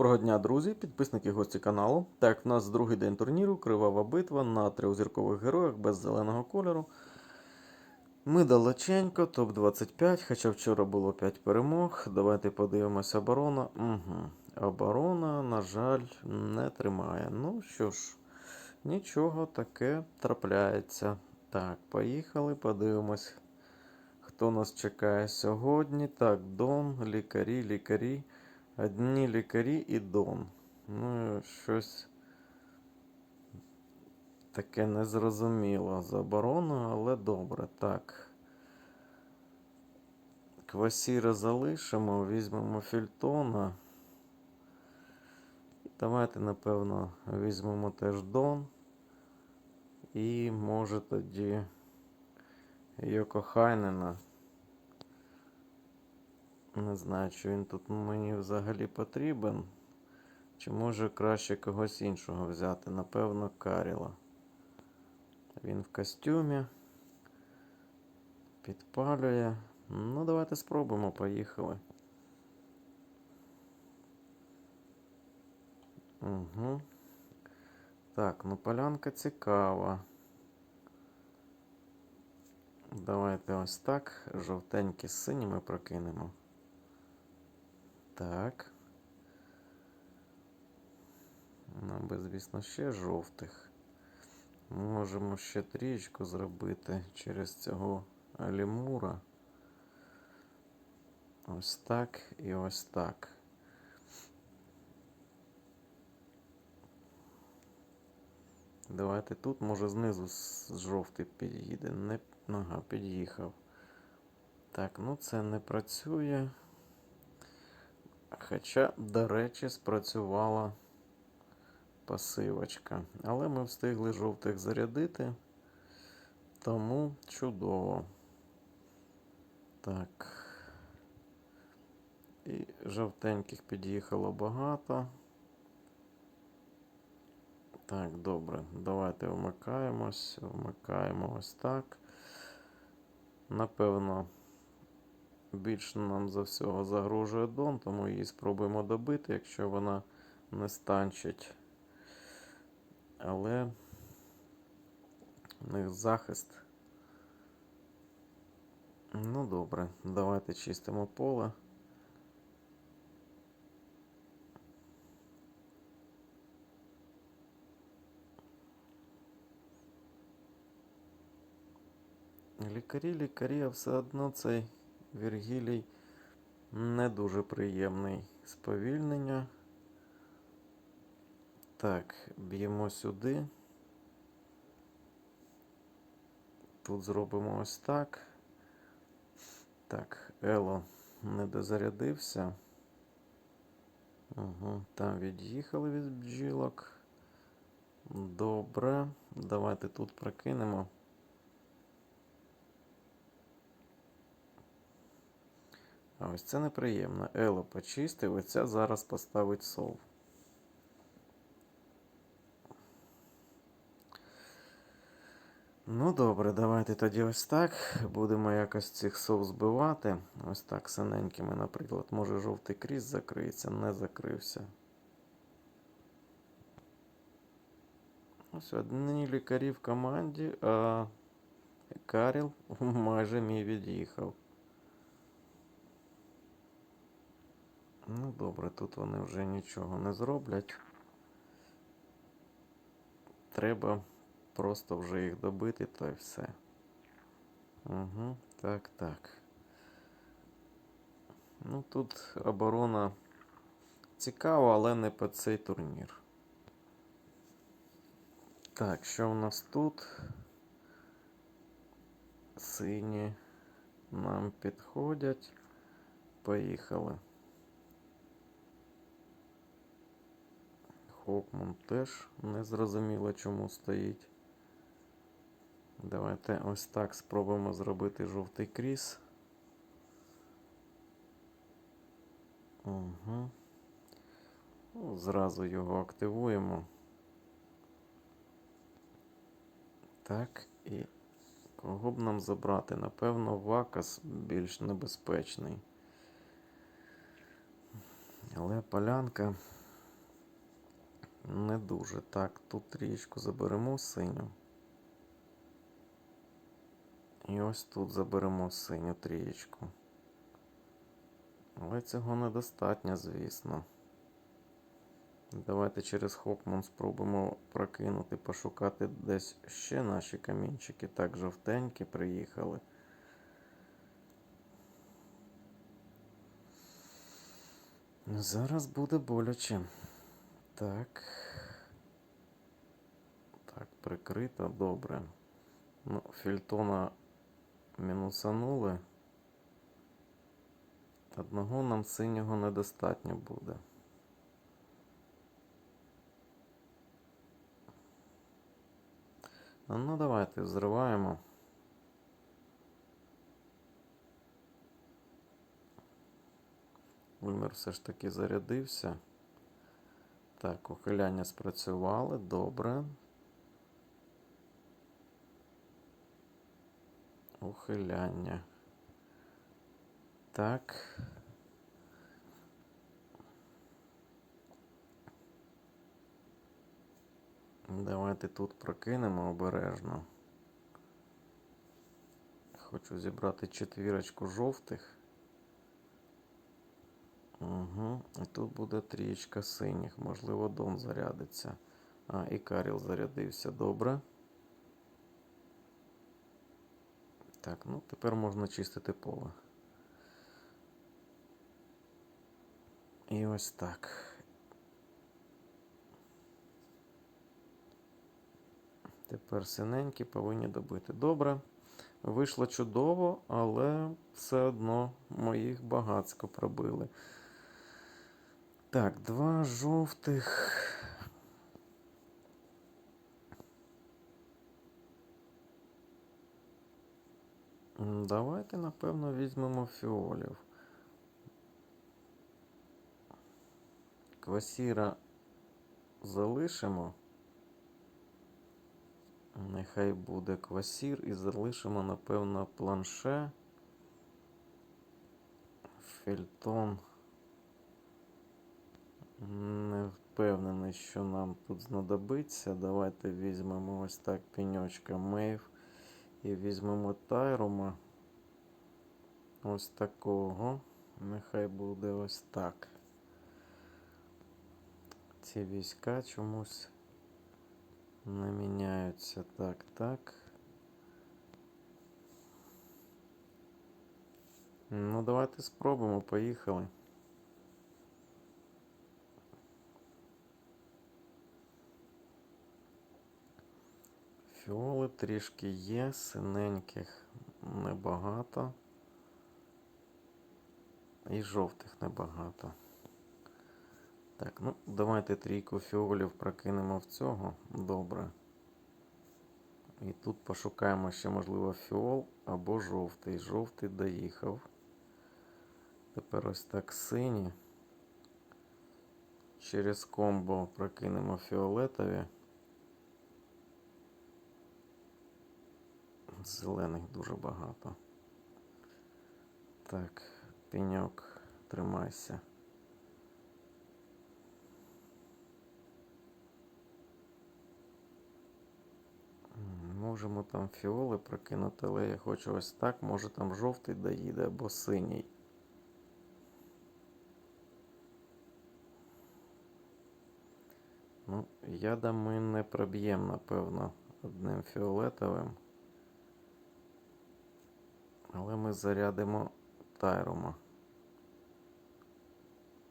Доброго дня, друзі, підписники гості каналу. Так, в нас другий день турніру, кривава битва на трьохзіркових героях без зеленого кольору. Ми далеченько, топ-25, хоча вчора було 5 перемог. Давайте подивимося оборона. Угу. Оборона, на жаль, не тримає. Ну що ж, нічого таке трапляється. Так, поїхали, подивимось, хто нас чекає сьогодні. Так, Дон, лікарі, лікарі. Одні лікарі і Дон. Ну, щось таке незрозуміло з але добре. Так. Квасіра залишимо, візьмемо Фільтона. Давайте, напевно, візьмемо теж Дон. І може тоді Йоко Хайнена. Не знаю, чи він тут мені взагалі потрібен. Чи може краще когось іншого взяти? Напевно, Каріла. Він в костюмі. Підпалює. Ну, давайте спробуємо, поїхали. Угу. Так, ну полянка цікава. Давайте ось так. Жовтенькі з синіми прокинемо. Так. Нам би, звісно, ще жовтих. Можемо ще трієчку зробити через цього алімура. Ось так і ось так. Давайте тут, може, знизу жовтий під'їде. Не ага, під'їхав. Так, ну це не працює. Хоча, до речі, спрацювала пасивочка. Але ми встигли жовтих зарядити. Тому чудово. Так. І жовтеньких під'їхало багато. Так, добре. Давайте вмикаємось. Вмикаємо ось так. Напевно. Більше нам за всього загрожує Дон, тому її спробуємо добити, якщо вона не станчить. Але у них захист. Ну добре, давайте чистимо поле. Лікарі, лікарі, а все одно цей. Віргілій не дуже приємний сповільнення. Так, б'ємо сюди. Тут зробимо ось так. Так, Ело не дозарядився. Угу, Там від'їхали від бджілок. Добре. Давайте тут прокинемо. А ось це неприємно. Ело почистив, оця зараз поставить сов. Ну добре, давайте тоді ось так. Будемо якось цих сов збивати. Ось так синенькими, наприклад. Може жовтий кріс закриється, не закрився. Ось одні лікарі в команді, а Каріл майже мій від'їхав. Ну, добре, тут вони вже нічого не зроблять. Треба просто вже їх добити, то й все. Угу, так, так. Ну, тут оборона цікава, але не по цей турнір. Так, що в нас тут? Сині нам підходять. Поїхали. Хокман теж не зрозуміло, чому стоїть. Давайте ось так спробуємо зробити жовтий кріс. Угу. Ну, Зразу його активуємо. Так, і кого б нам забрати? Напевно, Вакас більш небезпечний. Але полянка. Не дуже. Так, тут трієчку заберемо синю. І ось тут заберемо синю трієчку. Але цього недостатньо, звісно. Давайте через Хокман спробуємо прокинути, пошукати десь ще наші камінчики. Так, жовтенькі приїхали. Зараз буде боляче. Так. Так, прикрито, добре. Ну, фільтона мінусанули. Одного нам синього недостатньо буде. Ну, давайте взриваємо. Ульмер все ж таки зарядився. Так, ухиляння спрацювали, добре. Ухиляння. Так. Давайте тут прокинемо обережно. Хочу зібрати четвірочку жовтих. Угу. І тут буде трієчка синіх. Можливо, Дон зарядиться. А, і Каріл зарядився. Добре. Так, ну тепер можна чистити поле. І ось так. Тепер синенькі повинні добити. Добре. Вийшло чудово, але все одно моїх багацько пробили. Так, два жовтих. Давайте, напевно, візьмемо фіолів. Квасіра залишимо. Нехай буде квасір і залишимо, напевно, планше. Фельтон. Не впевнений, що нам тут знадобиться. Давайте візьмемо ось так пеньочка Мейв. І візьмемо Тайрума. Ось такого. Нехай буде ось так. Ці війська чомусь не міняються. Так, так. Ну, давайте спробуємо. Поїхали. Фіоли трішки є, синеньких небагато. І жовтих небагато. Так, ну давайте трійку фіолів прокинемо в цього. Добре. І тут пошукаємо ще, можливо, фіол або жовтий. Жовтий доїхав. Тепер ось так сині. Через комбо прокинемо фіолетові. Зелених дуже багато. Так, пеньок, тримайся. Можемо там фіоли прокинути, але я хочу ось так. Може там жовтий доїде або синій. Ну, яда ми не проб'ємо, напевно, одним фіолетовим. Але ми зарядимо Тайрума.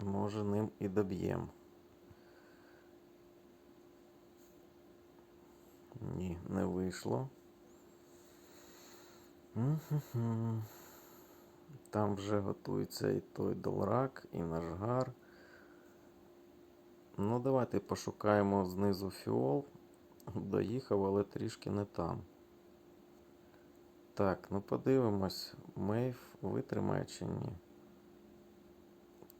Може ним і доб'ємо. Ні, не вийшло. Там вже готується і той долрак, і наш гар. Ну, давайте пошукаємо знизу фіол. Доїхав, але трішки не там. Так, ну подивимось, Мейв витримає чи ні.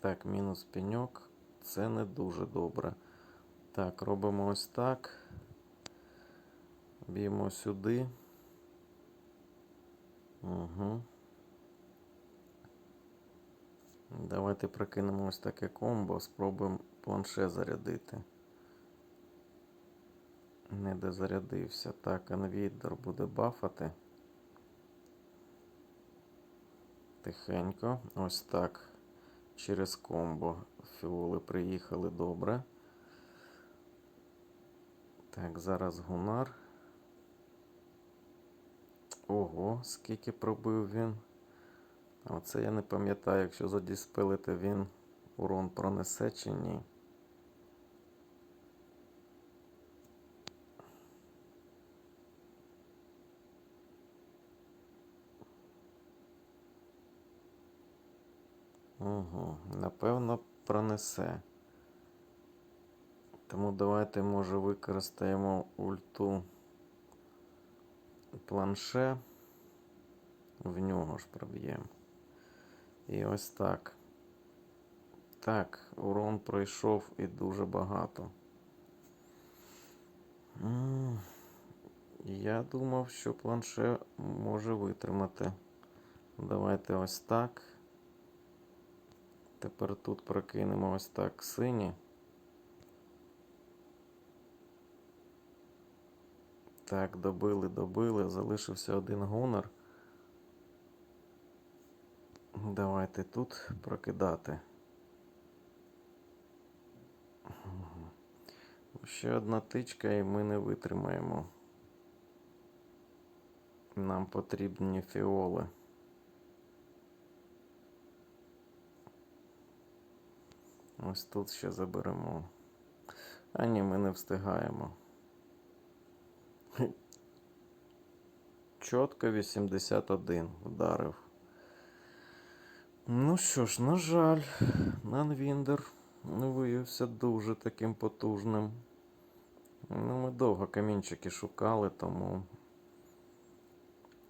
Так, мінус пеньок. Це не дуже добре. Так, робимо ось так. Б'ємо сюди. Угу. Давайте прокинемо ось таке комбо. Спробуємо планше зарядити. Не дозарядився. Так, інвідер буде бафати. Тихенько. Ось так. Через комбо фіоли приїхали добре. Так, зараз гунар. Ого, скільки пробив він. Оце я не пам'ятаю, якщо задіспилити він урон пронесе чи ні. Угу, напевно, пронесе. Тому давайте, може, використаємо ульту планше. В нього ж проб'ємо. І ось так. Так, урон пройшов і дуже багато. Я думав, що планше може витримати. Давайте ось так. Тепер тут прокинемо ось так сині. Так, добили, добили. Залишився один гонор. Давайте тут прокидати. Ще одна тичка, і ми не витримаємо. Нам потрібні фіоли. Ось тут ще заберемо. А ні, ми не встигаємо. Чітко 81 вдарив. Ну що ж, на жаль, Нанвіндер виявився дуже таким потужним. Ну, ми довго камінчики шукали, тому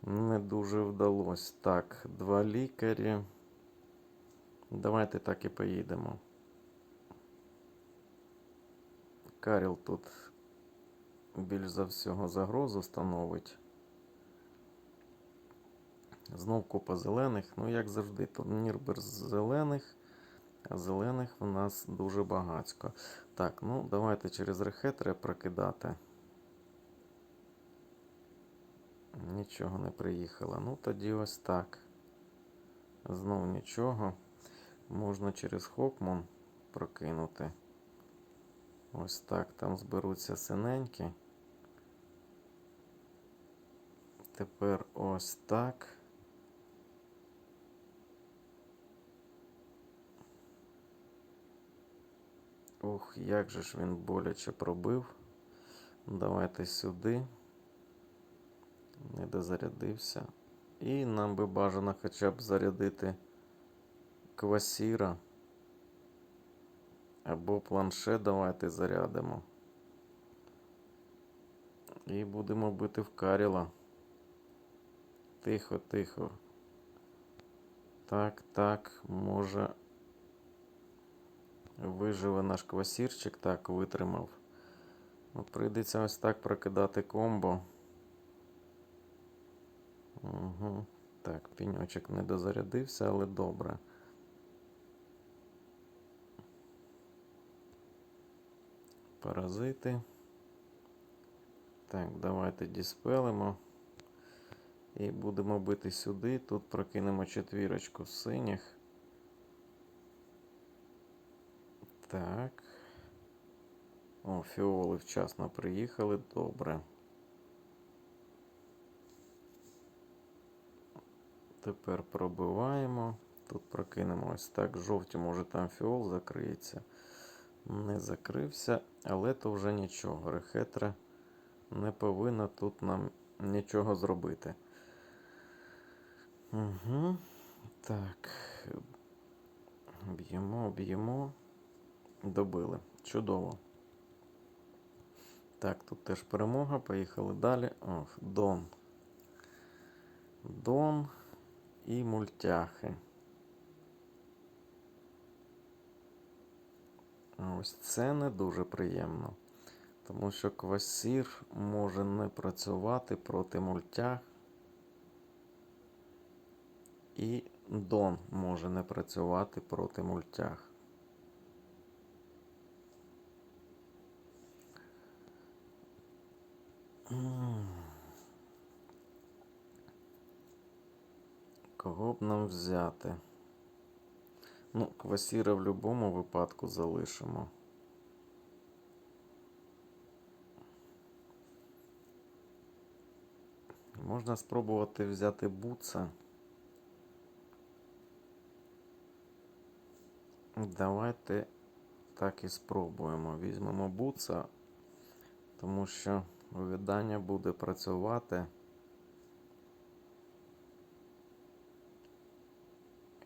не дуже вдалося. Так, два лікарі. Давайте так і поїдемо. Каріл тут більш за всього загрозу становить. Знов купа зелених. Ну, як завжди, турнір без зелених. А зелених в нас дуже багатько. Так, ну давайте через рехет треба прокидати. Нічого не приїхало. Ну, тоді ось так. Знов нічого. Можна через Хокмон прокинути. Ось так. Там зберуться синенькі. Тепер ось так. Ух, як же ж він боляче пробив. Давайте сюди. Не дозарядився. І нам би бажано хоча б зарядити квасіра. Або планшет давайте зарядимо. І будемо бити в Каріла. Тихо, тихо. Так, так, може. Виживе наш квасірчик, так, витримав. Ну, Прийдеться ось так прокидати комбо. Угу. Так, піньочок не дозарядився, але добре. Паразити. Так, давайте діспелимо. І будемо бити сюди. Тут прокинемо четвірочку синіх. Так. О, фіоли вчасно приїхали. Добре. Тепер пробиваємо. Тут прокинемо ось так. Жовті, може там фіол закриється. Не закрився, але то вже нічого. Рехетра не повинна тут нам нічого зробити. Угу. Так. Б'ємо, б'ємо. Добили. Чудово. Так, тут теж перемога. Поїхали далі. Ох, Дон. Дон і мультяхи. Ось це не дуже приємно. Тому що квасір може не працювати проти мультях. І Дон може не працювати проти мультях. М. Кого б нам взяти? Ну, квасіра в будь-якому випадку залишимо. Можна спробувати взяти буца. Давайте так і спробуємо. Візьмемо буца, тому що видання буде працювати.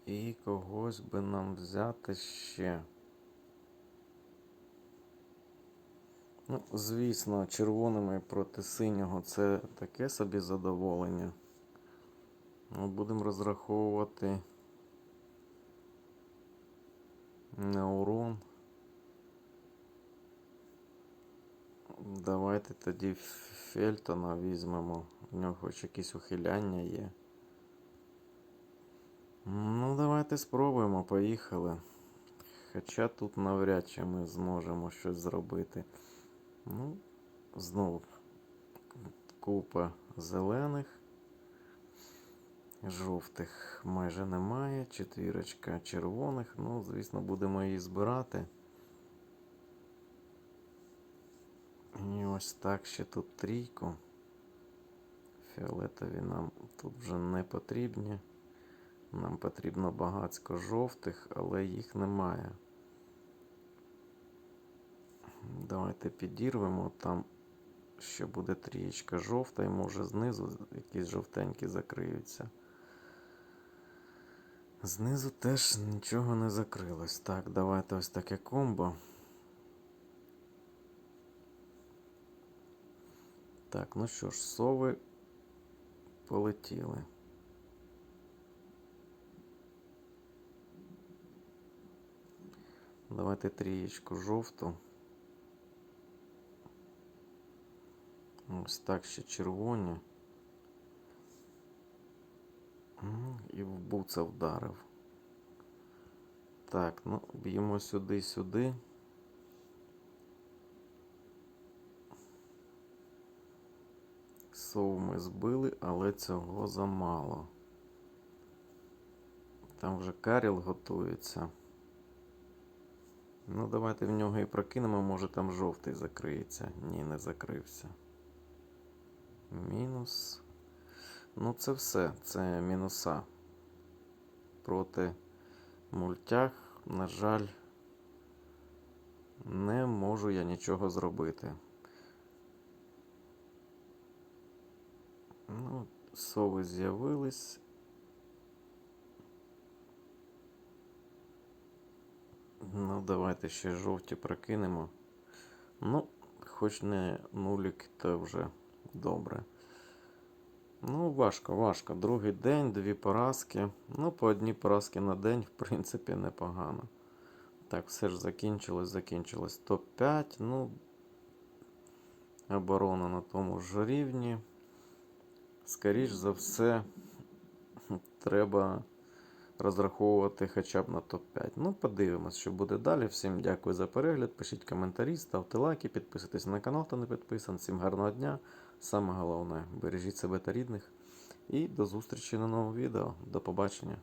І когось би нам взяти ще. Ну, звісно, червоними проти синього це таке собі задоволення. Ну, будемо розраховувати на урон. Давайте тоді Фельтона візьмемо. У нього хоч якісь ухиляння є. Ну, давайте спробуємо, поїхали. Хоча тут навряд чи ми зможемо щось зробити. Ну, знову купа зелених. Жовтих майже немає. Четвірочка червоних. Ну, звісно, будемо її збирати. І ось так ще тут трійку. Фіолетові нам тут вже не потрібні. Нам потрібно багацько жовтих, але їх немає. Давайте підірвемо. Там ще буде трієчка жовта, і може знизу якісь жовтенькі закриються. Знизу теж нічого не закрилось. Так, давайте ось таке комбо. Так, ну що ж, сови полетіли. Давайте трієчку жовту. Ось так ще червоні. І в буца вдарив. Так, ну, б'ємо сюди-сюди. Сов ми збили, але цього замало. Там вже каріл готується. Ну, давайте в нього і прокинемо, може там жовтий закриється. Ні, не закрився. Мінус. Ну, це все. Це мінуса. Проти мультях, на жаль, не можу я нічого зробити. Ну, сови з'явились. Ну, давайте ще жовті прокинемо. Ну, хоч не нулік, то вже добре. Ну, важко, важко. Другий день, дві поразки. Ну, по одній поразки на день, в принципі, непогано. Так, все ж закінчилось, закінчилось. Топ-5. Ну, оборона на тому ж рівні. Скоріш за все, треба розраховувати хоча б на топ-5. Ну, подивимось, що буде далі. Всім дякую за перегляд. Пишіть коментарі, ставте лайки, підписуйтесь на канал, хто не підписаний. Всім гарного дня. Саме головне, бережіть себе та рідних. І до зустрічі на новому відео. До побачення.